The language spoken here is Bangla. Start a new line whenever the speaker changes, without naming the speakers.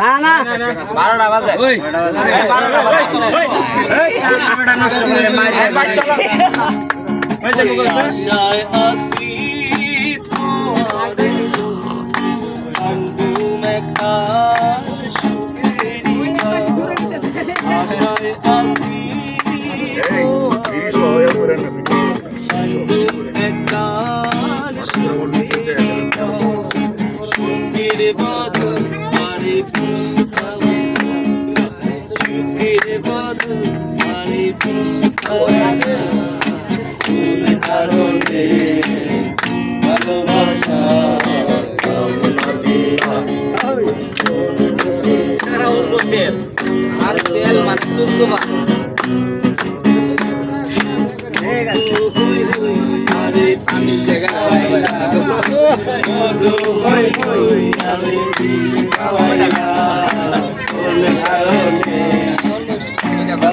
না না
বারোটা বাজে বারোটা বাজে
আশায় আরে
তেল মানে সুসুবা আমি সেখানে
মধু হই হই আরে